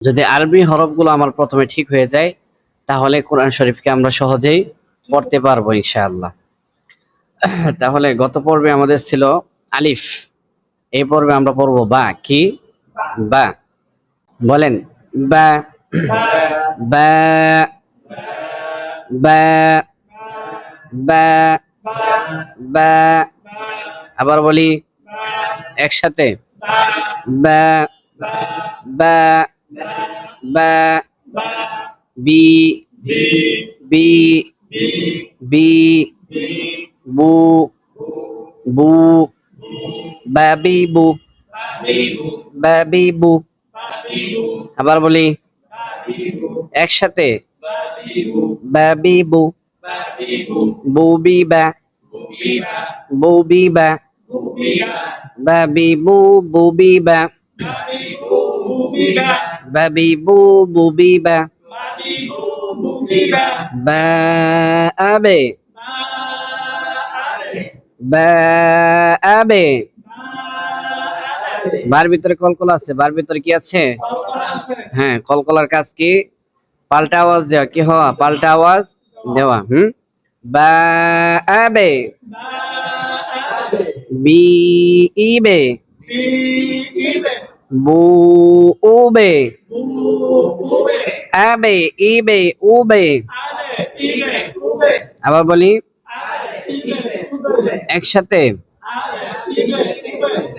যদি আরবি হরফগুলো আমার প্রথমে ঠিক হয়ে যায়, তাহলে কোরআন শরীফকে আমরা সহজেই পড়তে পারব ইনশাআল্লাহ। তাহলে গত পর্বে আমাদের ছিল আলিফ, এই পর্বে আমরা পড়ব বা, কি? বা। বলেন, বা বা বা বা বা। আবার বলি, একসাথে, বা বা। বা বি বি বি, বু বু বাবি বু বাবি বু আবার বলি, একসাথে বাবি বু বুবি বা বুবি বা বাবি বু বুবি বা বা আবে। বা আবে। বার ভিতরে কলকলা আছে বার ভিতরে কি আছে? হ্যাঁ কলকলার কাজ কি? পাল্টা আওয়াজ দেওয়া কি হওয়া? পাল্টা আওয়াজ দেওয়া হুম? বা আবে। বি উবে আবে ইবে উবে আবার বলি, একসাথে।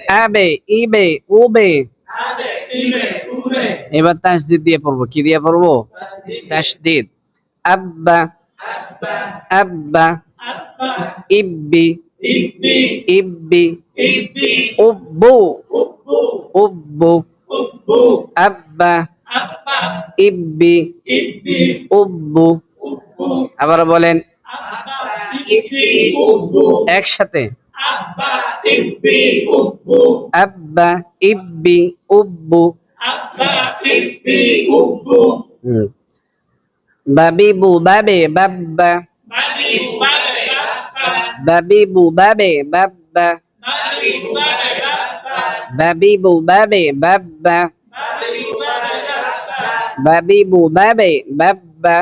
আবে ইবে উবে এবার তাসদিদ দিয়ে পড়ব। কি দিয়ে পড়ব? তাসদিদ। আব্বা। আব্বা। ইব্বি। ইব্বি উব্বু উব্বু আব্বা ইব্বি উব্বু আবার বলেন একসাথে। আব্বা ইব্বি উব্বু। বাবিবু বাবে বাব্বা বাবিবু বাবে বাব্বা বাবিবু বাবে বাব্বা বাবিবু বাবে বাব্বা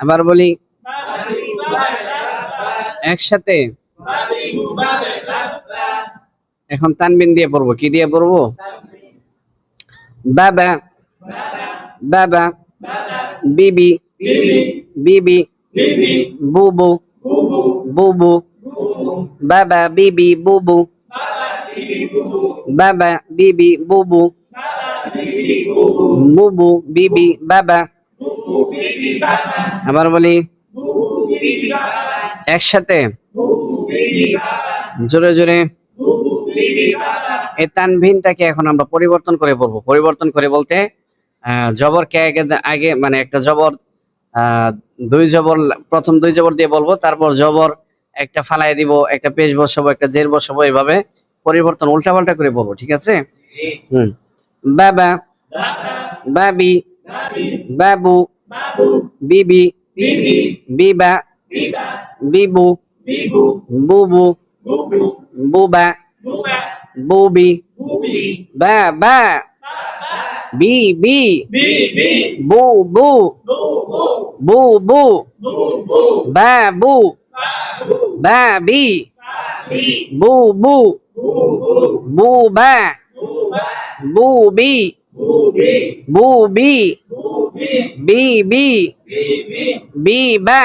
আবার বলি একসাথে। এখন তানবিন দিয়ে পড়ব কি দিয়ে পড়ব? বাবা। বাবা। বিবি। বিবি। বুবু বুবু বাবা বিবি বুবু বাবা বিবি বুবু বুবু বিবি বাবা আবার বলি একসাথে। জোরে জোরে। এই তানভিনটাকে এখন আমরা পরিবর্তন করে বলব। পরিবর্তন করে বলতে আহ, জবরকে আগে আগে মানে একটা জবর দুই জবর প্রথম দুই জবর দিয়ে বলব তারপর জবর একটা ফালাই দিব একটা পেশ বসাবো একটা জের বসাবো এভাবে পরিবর্তন উল্টা পাল্টা করে বলব ঠিক আছে? হুম। বাবা বাবি বাবু বিবি বিবা বিবু বুবু বুবা বুবি বা বা বি বি বু বু বু বু বা বু বা বি বু বু বু বা বু বি বু বি বি বি বি বা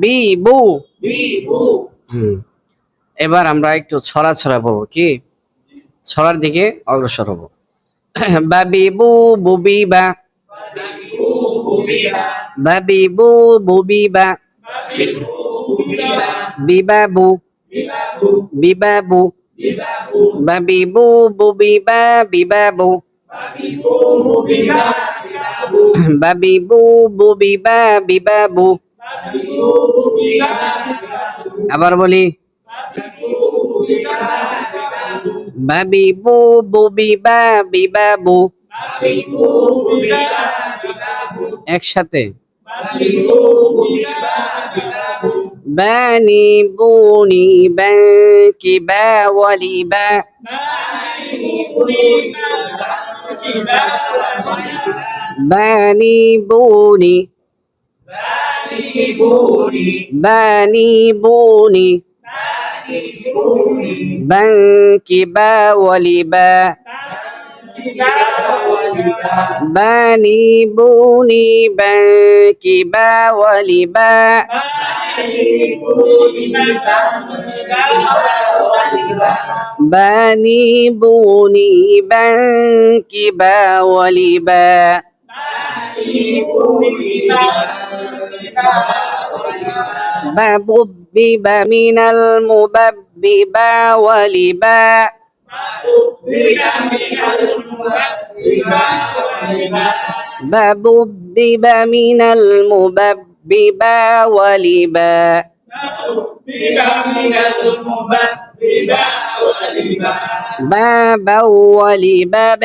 বি। এবার আমরা একটু ছড়া ছড়া পড়ব কি? ছড়ার দিকে অগ্রসর হব। বাবি বু বুবি বা বাবি বু বুবি বা বিবাবু বিবাবু বাবি বু বুবি বা বিবাবু বাবি বু বুবি বা বিবাবু আবার বলি Babi boo bubi babi babu একসাথে বানি বুনি বাকি বা ওয়ালি বা বানি বুনি বানি বুনি বানি বুনি بنك با ولبا. بني بوني بنك با ولبا. بني بوني بنك با ولبا. ببب من المبببا ولبا. ببب من المبببا ولبا. بابا ولباب.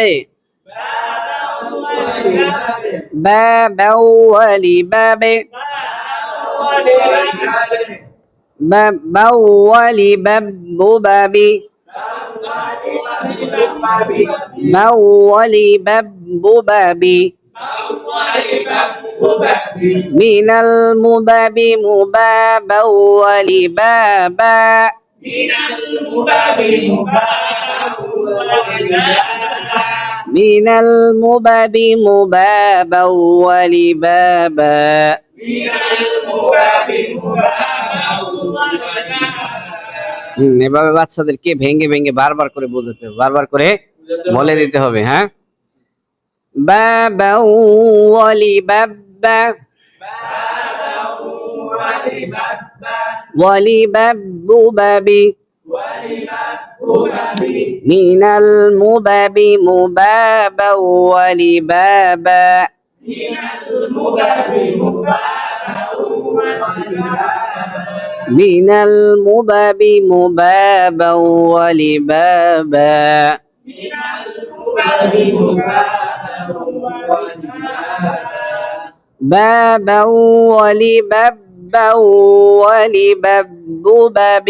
بابا ولباب. بول ببب بول ببب من المباب مبابا ولبابا من المباب مبابا من المباب مبابا ولبابا এভাবে বাচ্চাদেরকে ভেঙে ভেঙে বারবার করে বোঝাতে হবে বারবার করে বলে দিতে হবে হ্যাঁ বাবা ওয়ালি বাবা ওয়ালি বাবু বাবি من المباب مبابا ولبابا من المباب مبابا ولبابا. بابا ولبابا ولبببب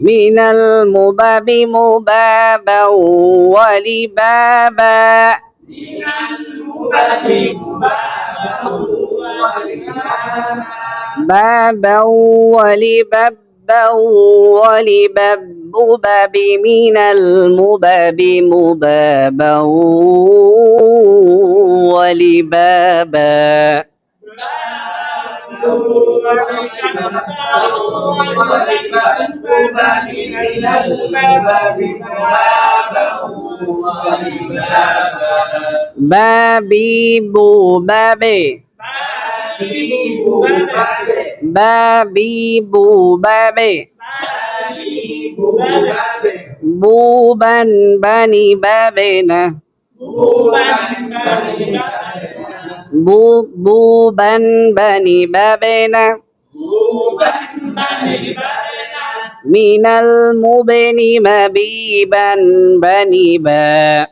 من المباب مبابا ولبابا. بابا ولببا ولبببب من المباب مبابا ولبابا بابي بو بابي بابي بو بابي بوبا بني بابنا بو بوبا بني بابنا من المبن مبيبا بني با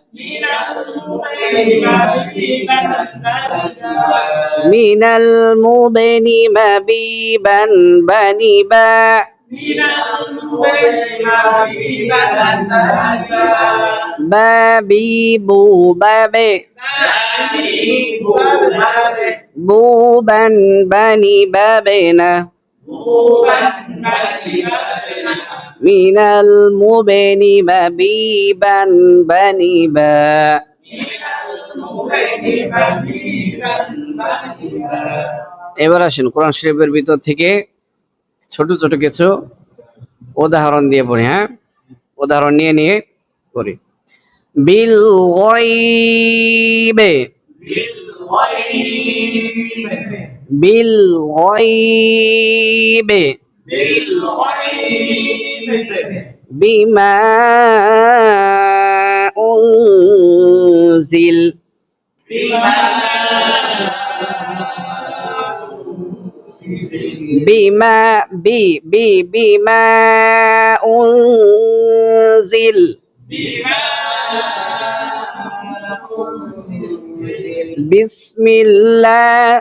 من المبن مبيبا بني با بابي بو بابي بوبا بني بابنا من المبن مبيبا بني با এবার আসুন কোরআন শরীফের ভিতর থেকে ছোট ছোট কিছু উদাহরণ দিয়ে পড়ি হ্যাঁ? উদাহরণ নিয়ে নিয়ে করি বিল গয়বে। বিল গয়বে। বিমা উনজিল। বিমা বিমা বি বি বিমা উনজিল। বিসমিল্লাহ